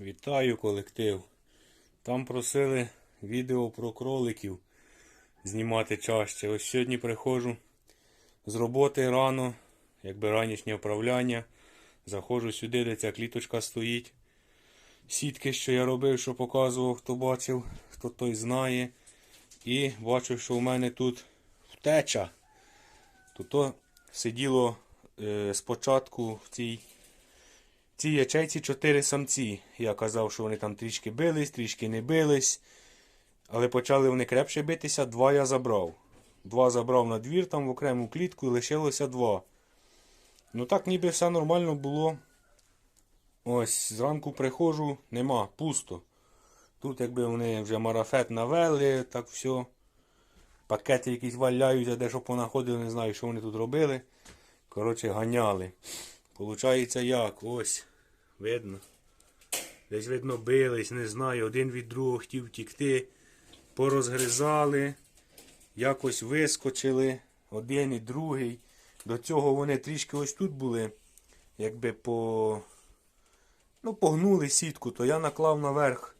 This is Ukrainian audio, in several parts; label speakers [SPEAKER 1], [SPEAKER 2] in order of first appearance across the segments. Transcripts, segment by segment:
[SPEAKER 1] Вітаю колектив. Там просили відео про кроликів знімати чаще. Ось сьогодні приходжу з роботи рано, якби ранішнє вправляння. Заходжу сюди, де ця кліточка стоїть. Сітки, що я робив, що показував, хто бачив, хто той знає. І бачу, що у мене тут втеча. Тут сиділо е, спочатку в цій цій ячейці чотири самці. Я казав, що вони там трішки бились, трішки не бились. Але почали вони крепше битися, два я забрав. Два забрав на двір там в окрему клітку і лишилося два. Ну так ніби все нормально було. Ось, зранку приходжу, нема, пусто. Тут якби вони вже марафет навели, так все. Пакети якісь валяються, де що понаходили, не знаю, що вони тут робили. Коротше, ганяли. Получається як? Ось. Видно. Десь видно бились, не знаю, один від другого хотів втікти. Порозгризали, якось вискочили, один і другий. До цього вони трішки ось тут були, якби по. Ну, погнули сітку, то я наклав наверх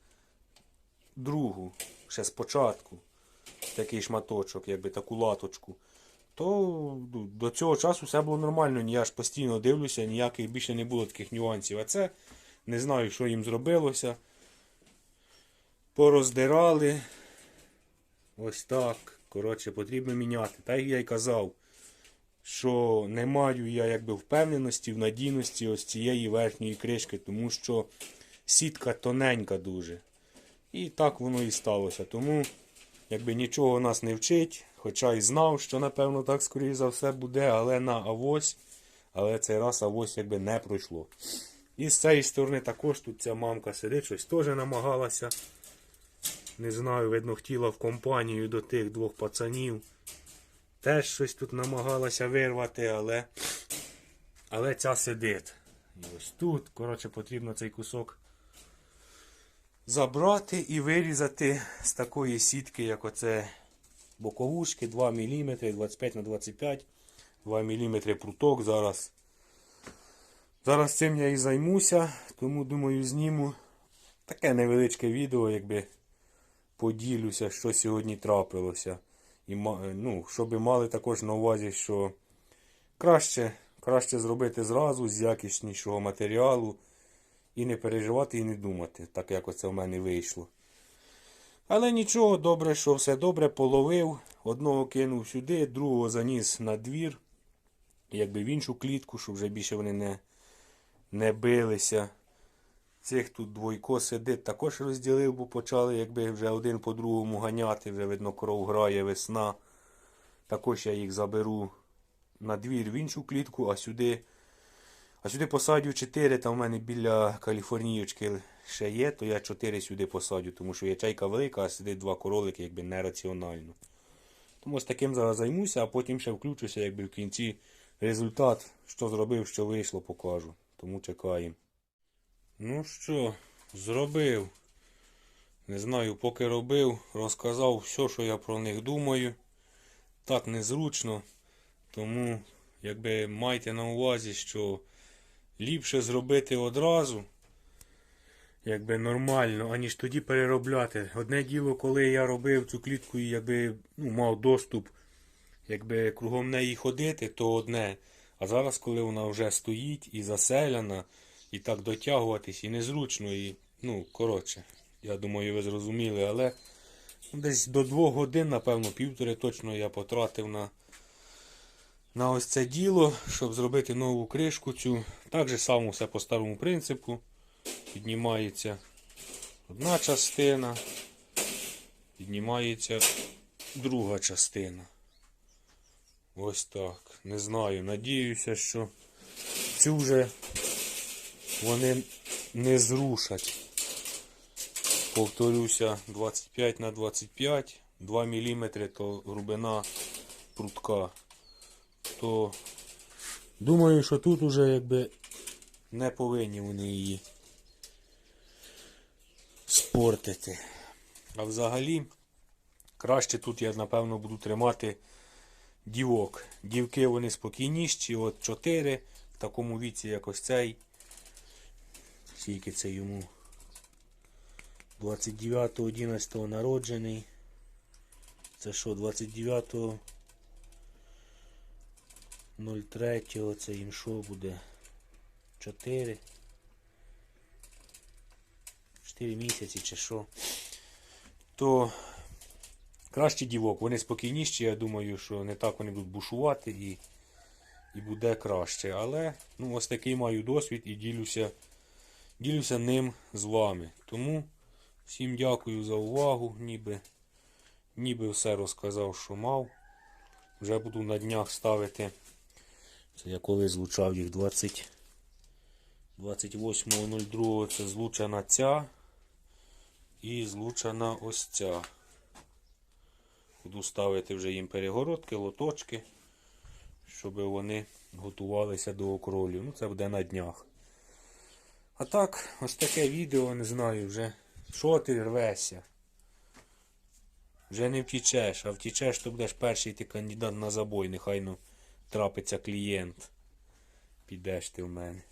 [SPEAKER 1] другу, ще спочатку. Такий шматочок, якби таку латочку то ну, до цього часу все було нормально. Я ж постійно дивлюся, ніяких більше не було таких нюансів. А це не знаю, що їм зробилося. Пороздирали. Ось так. Коротше, потрібно міняти. Так як я й казав, що не маю я якби впевненості в надійності ось цієї верхньої кришки, тому що сітка тоненька дуже. І так воно і сталося. Тому якби нічого нас не вчить. Хоча й знав, що напевно так скоріше за все буде, але на авось. Але цей раз авось якби не пройшло. І з цієї сторони також тут ця мамка сидить, щось теж намагалася. Не знаю, видно, хотіла в компанію до тих двох пацанів. Теж щось тут намагалася вирвати, але але ця сидить. І ось тут, коротше, потрібно цей кусок забрати і вирізати з такої сітки, як оце боковушки 2 мм, 25 на 25 2 мм пруток зараз. Зараз цим я і займуся, тому думаю зніму таке невеличке відео, якби поділюся, що сьогодні трапилося. І, ну, Щоб мали також на увазі, що краще, краще зробити зразу з якіснішого матеріалу і не переживати і не думати, так як оце в мене вийшло. Але нічого, добре, що все добре, половив. Одного кинув сюди, другого заніс на двір, якби в іншу клітку, щоб вже більше вони не не билися. Цих тут двойко сидить, також розділив, бо почали якби вже один по другому ганяти, вже видно, кров грає весна. Також я їх заберу на двір в іншу клітку, а сюди а сюди посадю 4, там в мене біля Каліфорнієчки ще є, то я 4 сюди посадю, тому що ячейка велика, а сидить два королики, якби нераціонально. Тому з таким зараз займуся, а потім ще включуся, якби в кінці результат, що зробив, що вийшло, покажу. Тому чекаємо. Ну що, зробив. Не знаю, поки робив, розказав все, що я про них думаю. Так незручно. Тому, якби майте на увазі, що ліпше зробити одразу, якби нормально, аніж тоді переробляти. Одне діло, коли я робив цю клітку і якби ну, мав доступ, якби кругом неї ходити, то одне. А зараз, коли вона вже стоїть і заселена, і так дотягуватись, і незручно, і, ну, коротше, я думаю, ви зрозуміли, але десь до двох годин, напевно, півтори точно я потратив на на ось це діло, щоб зробити нову кришку цю. Так же само все по старому принципу. Піднімається одна частина, піднімається друга частина. Ось так. Не знаю. Надіюся, що цю вже вони не зрушать. Повторюся, 25 на 25, 2 мм то глибина прутка то думаю, що тут уже якби не повинні вони її спортити. А взагалі, краще тут я, напевно, буду тримати дівок. Дівки вони спокійніші, от 4 в такому віці, як ось цей. Скільки це йому 29.11 народжений. Це що, 29 03 це що буде? 4. 4 місяці чи що. То кращий дівок, вони спокійніші, я думаю, що не так вони будуть бушувати і, і буде краще. Але ну, ось такий маю досвід і ділюся, ділюся ним з вами. Тому всім дякую за увагу, ніби, ніби все розказав, що мав. Вже буду на днях ставити. Це я коли злучав їх 20. 28.02 це злучена ця і злучена ось ця. Буду ставити вже їм перегородки, лоточки, щоб вони готувалися до окролів. Ну, це буде на днях. А так, ось таке відео, не знаю вже. Що ти рвешся? Вже не втічеш, а втічеш, то будеш перший ти кандидат на забой, нехай ну трапиться клієнт. Підеш ти в мене.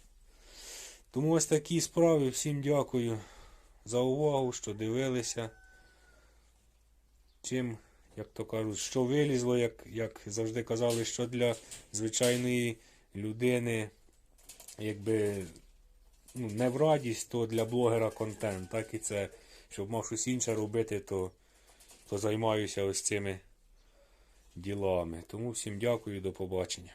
[SPEAKER 1] Тому ось такі справи. Всім дякую за увагу, що дивилися. Чим, як то кажуть, що вилізло, як, як завжди казали, що для звичайної людини, якби ну, не в радість, то для блогера контент. Так і це, щоб мав щось інше робити, то, то займаюся ось цими ділами. Тому всім дякую до побачення.